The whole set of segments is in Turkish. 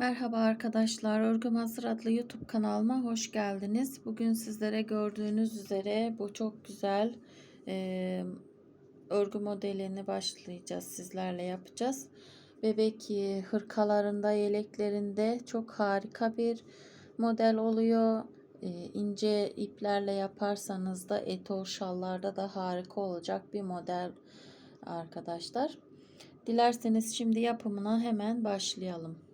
Merhaba arkadaşlar, Örgü Mazır adlı YouTube kanalıma hoş geldiniz. Bugün sizlere gördüğünüz üzere bu çok güzel e, örgü modelini başlayacağız, sizlerle yapacağız. Bebek hırkalarında, yeleklerinde çok harika bir model oluyor. E, ince iplerle yaparsanız da etol şallarda da harika olacak bir model arkadaşlar. Dilerseniz şimdi yapımına hemen başlayalım.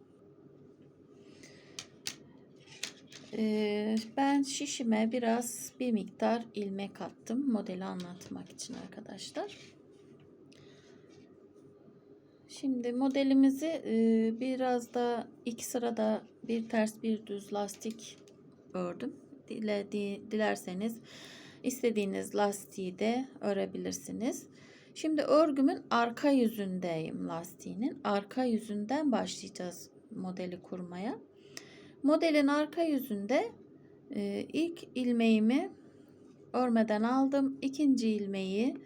Ben şişime biraz bir miktar ilmek attım modeli anlatmak için arkadaşlar. Şimdi modelimizi biraz da iki sırada bir ters bir düz lastik ördüm. Dilerseniz istediğiniz lastiği de örebilirsiniz. Şimdi örgümün arka yüzündeyim lastiğinin. Arka yüzünden başlayacağız modeli kurmaya. Modelin arka yüzünde e, ilk ilmeğimi örmeden aldım. İkinci ilmeği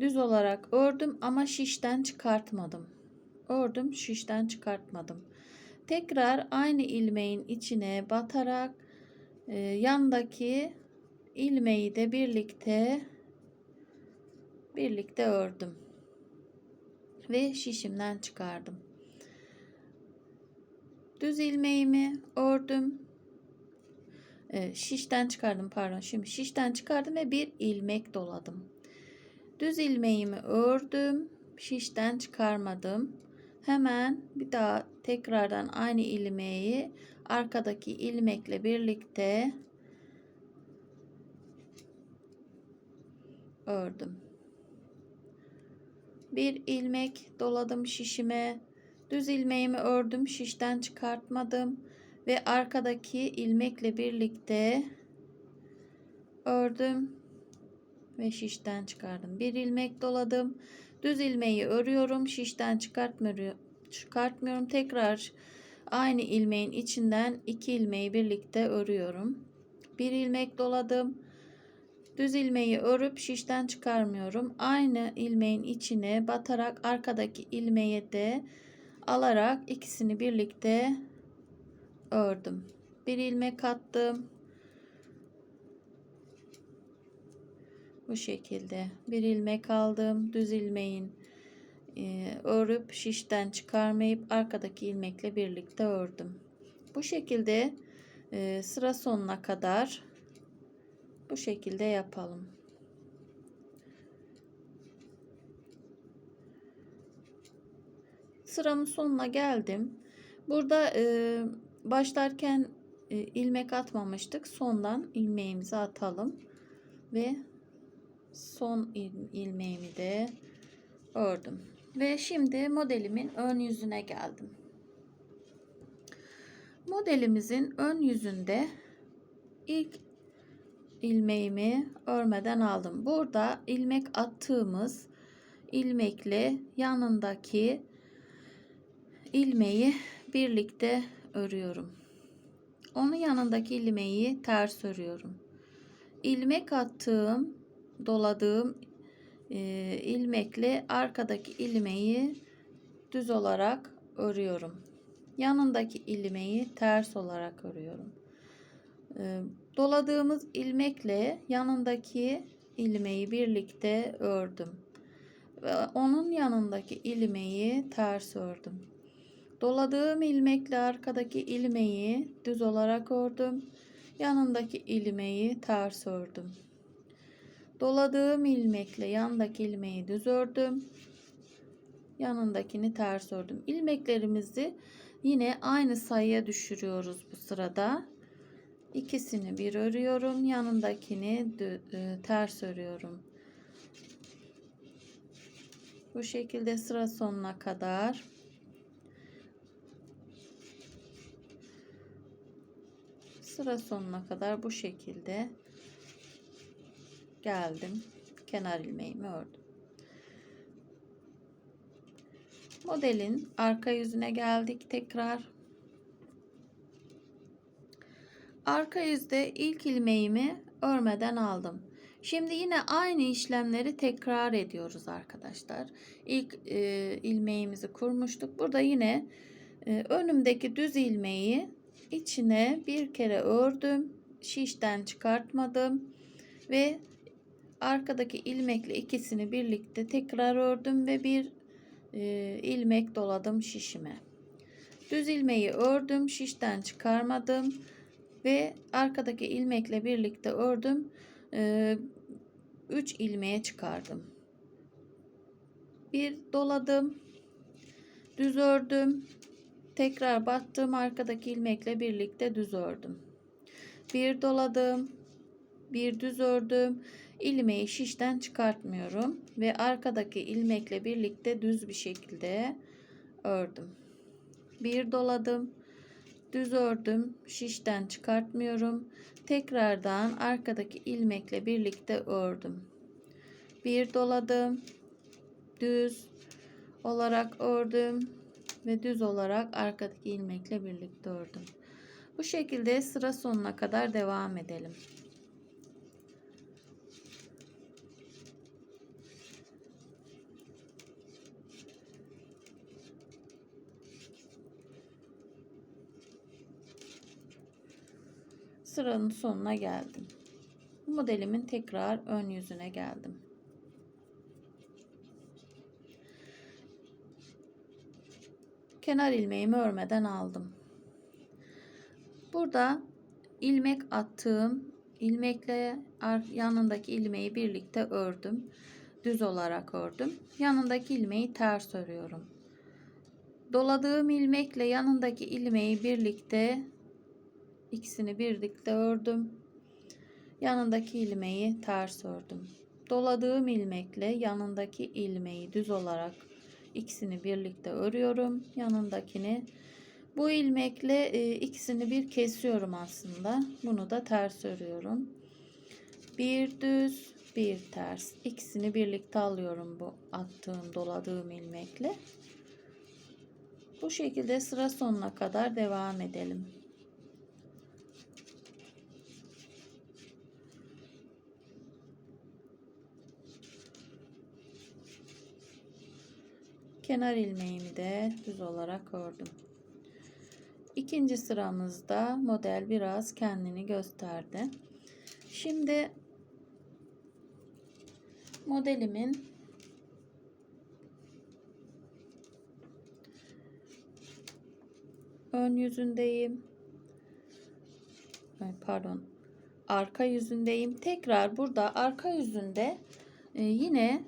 düz olarak ördüm ama şişten çıkartmadım. Ördüm şişten çıkartmadım. Tekrar aynı ilmeğin içine batarak e, yandaki ilmeği de birlikte birlikte ördüm. Ve şişimden çıkardım. Düz ilmeğimi ördüm. Ee, şişten çıkardım pardon. Şimdi şişten çıkardım ve bir ilmek doladım. Düz ilmeğimi ördüm. Şişten çıkarmadım. Hemen bir daha tekrardan aynı ilmeği arkadaki ilmekle birlikte ördüm. Bir ilmek doladım şişime Düz ilmeğimi ördüm, şişten çıkartmadım ve arkadaki ilmekle birlikte ördüm ve şişten çıkardım. Bir ilmek doladım. Düz ilmeği örüyorum, şişten çıkartmıyorum. Çıkartmıyorum. Tekrar aynı ilmeğin içinden iki ilmeği birlikte örüyorum. Bir ilmek doladım. Düz ilmeği örüp şişten çıkarmıyorum. Aynı ilmeğin içine batarak arkadaki ilmeğe de alarak ikisini birlikte ördüm. Bir ilmek attım. Bu şekilde bir ilmek aldım. Düz ilmeğin e, örüp şişten çıkarmayıp arkadaki ilmekle birlikte ördüm. Bu şekilde e, sıra sonuna kadar bu şekilde yapalım. Sıramın sonuna geldim. Burada e, başlarken e, ilmek atmamıştık. Sondan ilmeğimizi atalım. Ve son il, ilmeğimi de ördüm. Ve şimdi modelimin ön yüzüne geldim. Modelimizin ön yüzünde ilk ilmeğimi örmeden aldım. Burada ilmek attığımız ilmekle yanındaki ilmeği birlikte örüyorum. Onun yanındaki ilmeği ters örüyorum. İlmek attığım, doladığım e, ilmekle arkadaki ilmeği düz olarak örüyorum. Yanındaki ilmeği ters olarak örüyorum. E, doladığımız ilmekle yanındaki ilmeği birlikte ördüm. Ve onun yanındaki ilmeği ters ördüm. Doladığım ilmekle arkadaki ilmeği düz olarak ördüm. Yanındaki ilmeği ters ördüm. Doladığım ilmekle yandaki ilmeği düz ördüm. Yanındakini ters ördüm. İlmeklerimizi yine aynı sayıya düşürüyoruz bu sırada. İkisini bir örüyorum. Yanındakini e, ters örüyorum. Bu şekilde sıra sonuna kadar sıra sonuna kadar bu şekilde geldim. Kenar ilmeğimi ördüm. Modelin arka yüzüne geldik tekrar. Arka yüzde ilk ilmeğimi örmeden aldım. Şimdi yine aynı işlemleri tekrar ediyoruz arkadaşlar. İlk e, ilmeğimizi kurmuştuk. Burada yine Ee, önümdeki düz ilmeği içine bir kere ördüm. Şişten çıkartmadım ve arkadaki ilmekle ikisini birlikte tekrar ördüm ve bir e, ilmek doladım şişime. Düz ilmeği ördüm, şişten çıkarmadım ve arkadaki ilmekle birlikte ördüm. 3 ilmeğe çıkardım. Bir doladım. Düz ördüm. Tekrar battım arkadaki ilmekle birlikte düz ördüm. Bir doladım. Bir düz ördüm. ilmeği şişten çıkartmıyorum ve arkadaki ilmekle birlikte düz bir şekilde ördüm. Bir doladım. Düz ördüm. Şişten çıkartmıyorum. Tekrardan arkadaki ilmekle birlikte ördüm. Bir doladım. Düz olarak ördüm ve düz olarak arkadaki ilmekle birlikte ördüm. Bu şekilde sıra sonuna kadar devam edelim. Sıranın sonuna geldim. Modelimin tekrar ön yüzüne geldim. Kenar ilmeğimi örmeden aldım. Burada ilmek attığım ilmekle yanındaki ilmeği birlikte ördüm. Düz olarak ördüm. Yanındaki ilmeği ters örüyorum. Doladığım ilmekle yanındaki ilmeği birlikte ikisini birlikte ördüm. Yanındaki ilmeği ters ördüm. Doladığım ilmekle yanındaki ilmeği düz olarak ikisini birlikte örüyorum. Yanındakini bu ilmekle e, ikisini bir kesiyorum aslında. Bunu da ters örüyorum. Bir düz, bir ters. İkisini birlikte alıyorum bu attığım, doladığım ilmekle. Bu şekilde sıra sonuna kadar devam edelim. Kenar ilmeğimi de düz olarak ördüm. İkinci sıramızda model biraz kendini gösterdi. Şimdi modelimin ön yüzündeyim. Pardon. Arka yüzündeyim. Tekrar burada arka yüzünde e, yine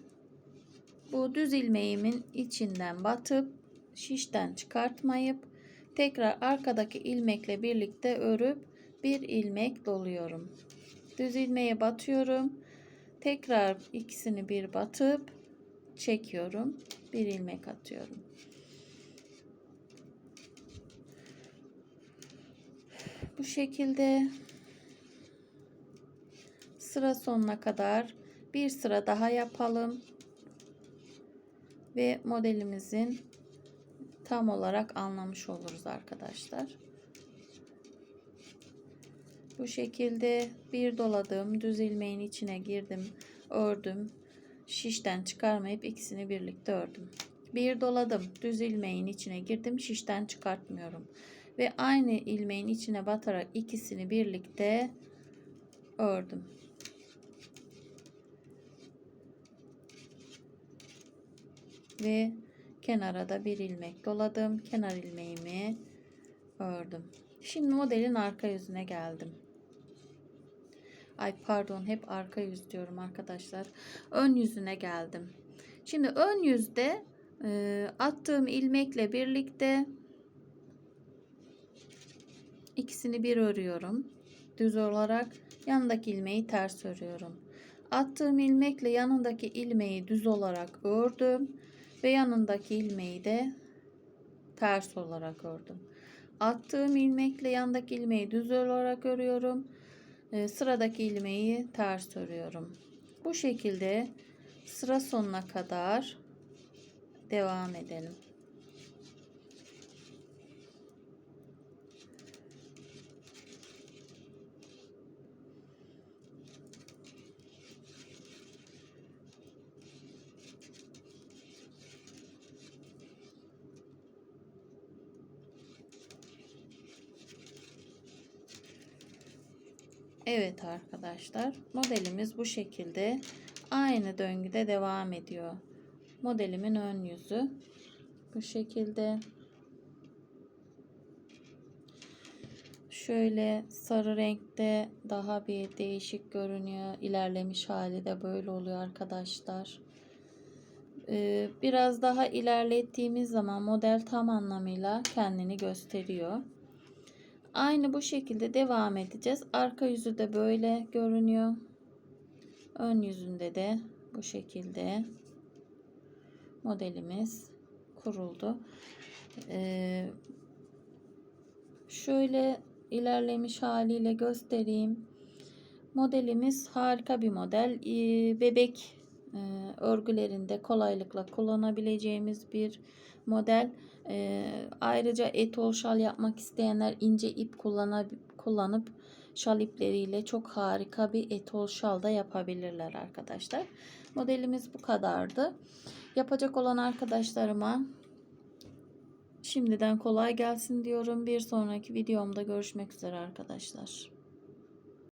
bu düz ilmeğimin içinden batıp şişten çıkartmayıp tekrar arkadaki ilmekle birlikte örüp bir ilmek doluyorum. Düz ilmeğe batıyorum. Tekrar ikisini bir batıp çekiyorum. Bir ilmek atıyorum. Bu şekilde sıra sonuna kadar bir sıra daha yapalım ve modelimizin tam olarak anlamış oluruz arkadaşlar. Bu şekilde bir doladım, düz ilmeğin içine girdim, ördüm. Şişten çıkarmayıp ikisini birlikte ördüm. Bir doladım, düz ilmeğin içine girdim, şişten çıkartmıyorum. Ve aynı ilmeğin içine batarak ikisini birlikte ördüm. Ve kenara da bir ilmek doladım. Kenar ilmeğimi ördüm. Şimdi modelin arka yüzüne geldim. Ay pardon hep arka yüz diyorum arkadaşlar. Ön yüzüne geldim. Şimdi ön yüzde e, attığım ilmekle birlikte ikisini bir örüyorum. Düz olarak yanındaki ilmeği ters örüyorum. Attığım ilmekle yanındaki ilmeği düz olarak ördüm ve yanındaki ilmeği de ters olarak ördüm. Attığım ilmekle yandaki ilmeği düz olarak örüyorum. E, sıradaki ilmeği ters örüyorum. Bu şekilde sıra sonuna kadar devam edelim. Evet arkadaşlar modelimiz bu şekilde aynı döngüde devam ediyor. Modelimin ön yüzü bu şekilde. Şöyle sarı renkte daha bir değişik görünüyor. İlerlemiş hali de böyle oluyor arkadaşlar. Ee, biraz daha ilerlettiğimiz zaman model tam anlamıyla kendini gösteriyor. Aynı bu şekilde devam edeceğiz. Arka yüzü de böyle görünüyor. Ön yüzünde de bu şekilde modelimiz kuruldu. Ee, şöyle ilerlemiş haliyle göstereyim. Modelimiz harika bir model. Ee, bebek e, örgülerinde kolaylıkla kullanabileceğimiz bir model. Ee, ayrıca etol şal yapmak isteyenler ince ip kullanab kullanıp şal ipleriyle çok harika bir etol şal da yapabilirler arkadaşlar. Modelimiz bu kadardı. Yapacak olan arkadaşlarıma şimdiden kolay gelsin diyorum. Bir sonraki videomda görüşmek üzere arkadaşlar.